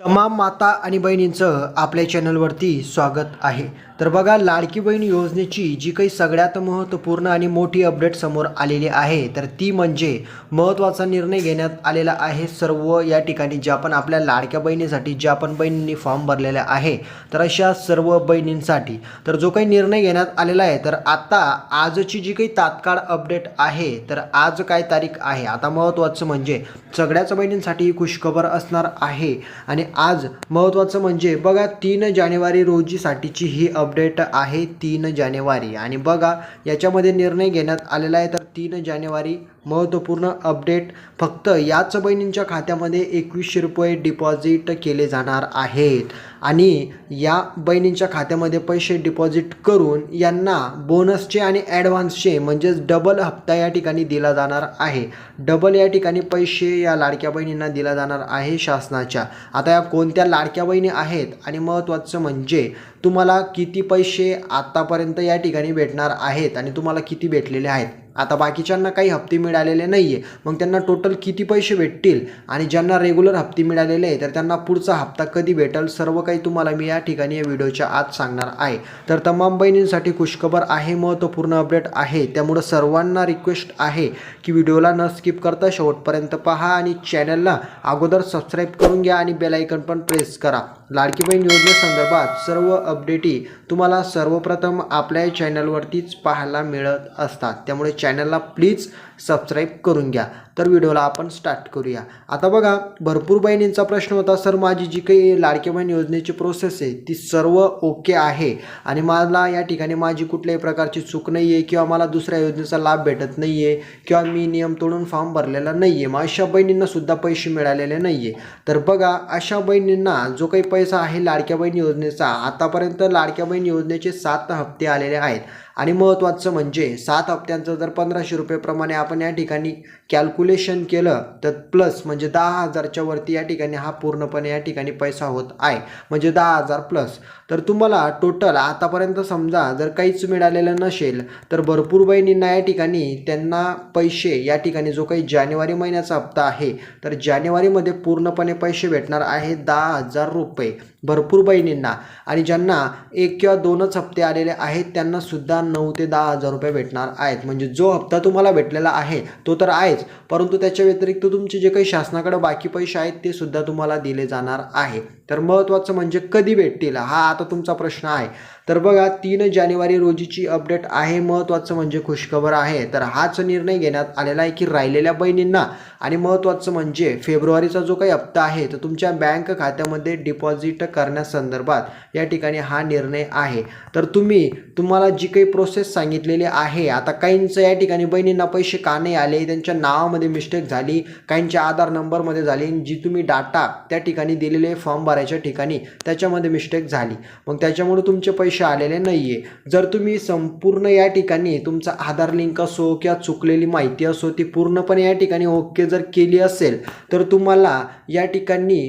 तमाम माता आणि बहिणींचं आपल्या चॅनलवरती स्वागत आहे. तर बघा लाडकी बहीण योजनेची जी काही सगळ्यात महत्त्वपूर्ण आणि मोठी अपडेट समोर आलेली आहे तर ती म्हणजे महत्त्वाचा निर्णय घेण्यात आलेला आहे सर्व या ठिकाणी ज्या पण आपल्या लाडक्या बहिणीसाठी ज्या पण बहिणींनी फॉर्म भरलेला आहे तर अशा सर्व बहिणींसाठी. तर जो काही निर्णय घेण्यात आलेला आहे तर आता आजची जी काही तात्काळ अपडेट आहे तर आज काय तारीख आहे? आता महत्त्वाचं म्हणजे सगळ्याच बहिणींसाठी ही खुशखबर असणार आहे. आणि आज महत्त्वाचं म्हणजे बघा तीन जानेवारी रोजीसाठीची ही अपडेट आहे तीन जानेवारी. आणि बघा याच्यामध्ये निर्णय घेण्यात आलेला आहे तर तीन जानेवारी महत्त्वपूर्ण अपडेट फक्त याच बहिणींच्या खात्यामध्ये एकवीसशे रुपये डिपॉझिट केले जाणार आहेत. आणि या बहिणींच्या खात्यामध्ये पैसे डिपॉझिट करून यांना बोनसचे आणि ॲडव्हान्सचे म्हणजेच डबल हप्ता या ठिकाणी दिला जाणार आहे. डबल या ठिकाणी पैसे या लाडक्या बहिणींना दिला जाणार आहे शासनाच्या. आता या कोणत्या लाडक्या बहिणी आहेत आणि महत्त्वाचं म्हणजे तुम्हाला किती पैसे आत्तापर्यंत या ठिकाणी भेटणार आहेत आणि तुम्हाला किती भेटलेले आहेत? आता बाकीच्यांना काही हप्ते मिळालेले नाही आहे मग त्यांना टोटल किती पैसे भेटतील? आणि ज्यांना रेग्युलर हप्ते मिळालेले आहे तर त्यांना पुढचा हप्ता कधी भेटेल? सर्व काही तुम्हाला मी या ठिकाणी या व्हिडिओच्या आत सांगणार आहे. तर तमाम बहिणींसाठी खुशखबर आहे महत्त्वपूर्ण अपडेट आहे. त्यामुळं सर्वांना रिक्वेस्ट आहे की व्हिडिओला न स्किप करता शेवटपर्यंत पहा आणि चॅनलला अगोदर सबस्क्राईब करून घ्या आणि बेलायकन पण प्रेस करा. लाडकी बहीण योजनेसंदर्भात सर्व अपडेटी तुम्हाला सर्वप्रथम आपल्या चॅनलवरतीच पाहायला मिळत असतात. त्यामुळे चॅनलला प्लीज सबस्क्राईब करून घ्या. तर व्हिडिओला आपण स्टार्ट करूया. आता बघा भरपूर बहिणींचा प्रश्न होता सर माझी जी काही लाडक्या बहीण योजनेची प्रोसेस आहे ती सर्व ओके आहे? आणि मला या ठिकाणी माझी कुठल्याही प्रकारची चूक नाही आहे किंवा मला दुसऱ्या योजनेचा लाभ भेटत नाही आहे किंवा मी नियम तोडून फॉर्म भरलेला नाही आहे मग अशा बहिणींनासुद्धा पैसे मिळालेले नाही आहे तर बघा अशा बहिणींना जो काही पैसा आहे लाडक्या बहीण योजनेचा आतापर्यंत लाडक्या बहीण योजनेचे सात हप्ते आलेले आहेत. आणि महत्त्वाचं म्हणजे सात हप्त्यांचं जर पंधराशे रुपयेप्रमाणे आपण या ठिकाणी कॅल्क्युलेशन केलं तर प्लस म्हणजे दहा हजारच्या वरती या ठिकाणी हा पूर्णपणे या ठिकाणी पैसा होत आहे. म्हणजे दहा हजार प्लस तर तुम्हाला टोटल आतापर्यंत समजा जर काहीच मिळालेलं नसेल तर भरपूर बहिणींना या ठिकाणी त्यांना पैसे या ठिकाणी जो काही जानेवारी महिन्याचा हप्ता आहे तर जानेवारीमध्ये पूर्णपणे पैसे भेटणार आहे दहा हजार रुपये भरपूर बहिणींना. आणि ज्यांना एक किंवा दोनच हप्ते आलेले आहेत त्यांनासुद्धा नऊ ते दहा हजार रुपये भेटणार आहेत. म्हणजे जो हप्ता तुम्हाला भेटलेला आहे तो तर आहेच. परंतु त्याच्या व्यतिरिक्त तुमचे जे काही शासनाकडे बाकी पैसे आहेत ते सुद्धा तुम्हाला दिले जाणार आहे. तर महत्त्वाचं म्हणजे कधी भेटतील हा आता तुमचा प्रश्न आहे. तर बघा तीन जानेवारी रोजीची अपडेट आहे महत्त्वाचं म्हणजे खुशखबर आहे. तर हाच निर्णय घेण्यात आलेला आहे की राहिलेल्या बहिणींना. आणि महत्त्वाचं म्हणजे फेब्रुवारीचा जो काही हप्ता आहे तर तुमच्या बँक खात्यामध्ये डिपॉझिट करण्यासंदर्भात या ठिकाणी हा निर्णय आहे. तर तुम्ही तुम्हाला जी काही प्रोसेस सांगितलेली आहे. आता काहींचं या ठिकाणी बहिणींना पैसे का नाही आले? त्यांच्या नावामध्ये मिस्टेक झाली काहींच्या आधार नंबरमध्ये झाली जी तुम्ही डाटा त्या ठिकाणी दिलेले फॉर्म भरायच्या ठिकाणी त्याच्यामध्ये मिस्टेक झाली. मग त्याच्यामुळे तुमचे पैसे आलेले नाही आहे जर तुम्ही संपूर्ण या ठिकाणी तुमचा आधार लिंक असो किंवा चुकलेली माहिती असो ती पूर्णपणे या ठिकाणी ओके जर केली असेल तर तुम्हाला या ठिकाणी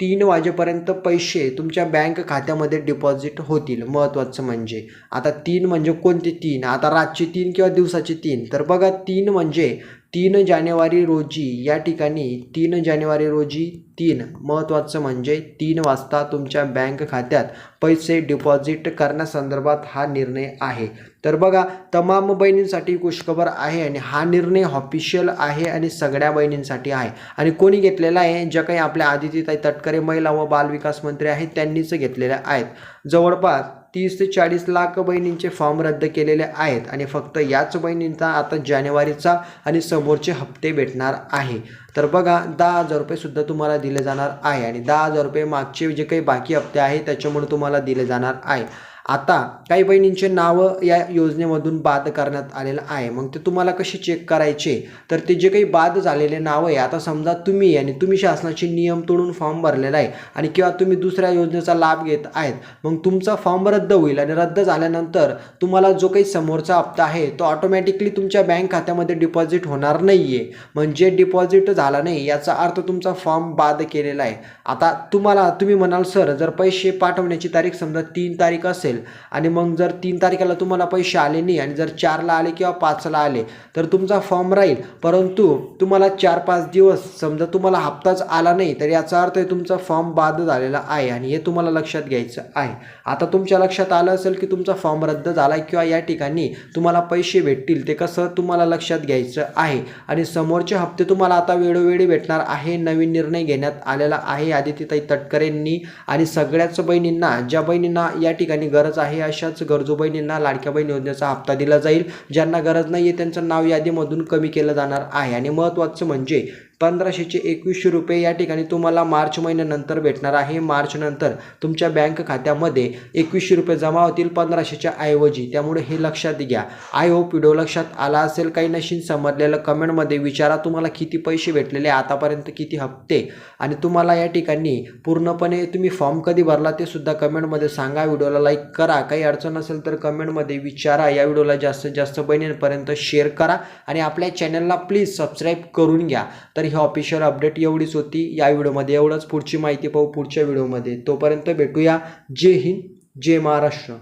तीन वाजेपर्यंत पैसे तुमच्या बँक खात्यामध्ये डिपॉझिट होतील. महत्त्वाचं म्हणजे. आता तीन म्हणजे कोणते तीन? आता रातचे तीन किंवा दिवसाचे तीन? तर बघा तीन म्हणजे तीन जानेवारी रोजी या ठिकाणी तीन जानेवारी रोजी तीन महत्त्वाचं म्हणजे तीन वाजता तुमच्या बँक खात्यात पैसे डिपॉझिट करण्यासंदर्भात हा निर्णय आहे. तर बघा तमाम बहिणींसाठी खुशखबर आहे आणि हा निर्णय ऑफिशियल आहे आणि सगळ्या बहिणींसाठी आहे. आणि कोणी घेतलेला आहे? ज्या काही आपल्या आदितीताई तटकरे महिला व बालविकास मंत्री आहेत त्यांनीच घेतलेल्या आहेत. जवळपास तीस ते चाळीस लाख बहिणींचे फॉर्म रद्द केलेले आहेत आणि फक्त याच बहिणींचा आता जानेवारीचा आणि समोरचे हप्ते भेटणार आहे. तर बघा दहा हजार रुपयेसुद्धा तुम्हाला दिले जाणार आहे आणि दहा हजार रुपये मागचे जे काही बाकी हप्ते आहे त्याच्यामुळे तुम्हाला दिले जाणार आहे. आता काही बहिणींचे नावं या योजनेमधून बाद करण्यात आलेलं आहे. मग ते तुम्हाला कसे चेक करायचे? तर ते जे काही बाद झालेले नावं आहे आता समजा तुम्ही आणि तुम्ही शासनाचे नियम तोडून फॉर्म भरलेला आहे आणि किंवा तुम्ही दुसऱ्या योजनेचा लाभ घेत आहेत मग तुमचा फॉर्म रद्द होईल आणि रद्द झाल्यानंतर तुम्हाला जो काही समोरचा हप्ता आहे तो ऑटोमॅटिकली तुमच्या बँक खात्यामध्ये डिपॉझिट होणार नाही आहे म्हणजे डिपॉझिट झाला नाही याचा अर्थ तुमचा फॉर्म बाद केलेला आहे. आता तुम्हाला तुम्ही म्हणाल सर जर पैसे पाठवण्याची तारीख समजा तीन तारीख असेल असेल आणि मग जर तीन तारखेला तुम्हाला पैसे आले नाही आणि जर चारला आले किंवा पाचला आले तर तुमचा फॉर्म राहील. परंतु तुम्हाला चार पाच दिवस समजा तुम्हाला हप्ताच आला नाही तर याचा अर्थ आहे तुमचा फॉर्म बाद झालेला आहे आणि हे तुम्हाला लक्षात घ्यायचं आहे. आता तुमच्या लक्षात आलं असेल की तुमचा फॉर्म रद्द झाला किंवा या ठिकाणी तुम्हाला पैसे भेटतील ते कसं तुम्हाला लक्षात घ्यायचं आहे. आणि समोरचे हप्ते तुम्हाला आता वेळोवेळी भेटणार आहे नवीन निर्णय घेण्यात आलेला आहे. आदित्यताई तटकरेंनी आणि सगळ्याच बहिणींना ज्या बहिणींना या ठिकाणी गरज आहे अशाच गरजू बहिणींना लाडक्या बहीण योजनेचा हप्ता दिला जाईल ज्यांना गरज नाही आहे त्यांचं नाव यादीमधून कमी केलं जाणार आहे. आणि महत्त्वाचं म्हणजे पंधराशेचे एकवीसशे रुपये या ठिकाणी तुम्हाला मार्च महिन्यानंतर भेटणार आहे. मार्चनंतर तुमच्या बँक खात्यामध्ये एकवीसशे रुपये जमा होतील पंधराशेच्या ऐवजी. त्यामुळे हे लक्षात घ्या. आय होप व्हिडिओ लक्षात आला असेल. काही नशीन समजलेलं कमेंटमध्ये विचारा. तुम्हाला किती पैसे भेटलेले आतापर्यंत किती हप्ते? आणि तुम्हाला या ठिकाणी पूर्णपणे तुम्ही फॉर्म कधी भरला ते सुद्धा कमेंटमध्ये सांगा. व्हिडिओला लाईक करा. काही अडचण असेल तर कमेंटमध्ये विचारा. या व्हिडिओला जास्तीत जास्त बहिणींपर्यंत शेअर करा. आणि आपल्या चॅनलला प्लीज सबस्क्राईब करून घ्या. तर तर ही ऑफिशियल अपडेट एवढीच होती. या व्हिडिओमध्ये एवढंच. पुढची माहिती पाहू पुढच्या व्हिडिओमध्ये. तोपर्यंत भेटूया. जय हिंद. जय महाराष्ट्र.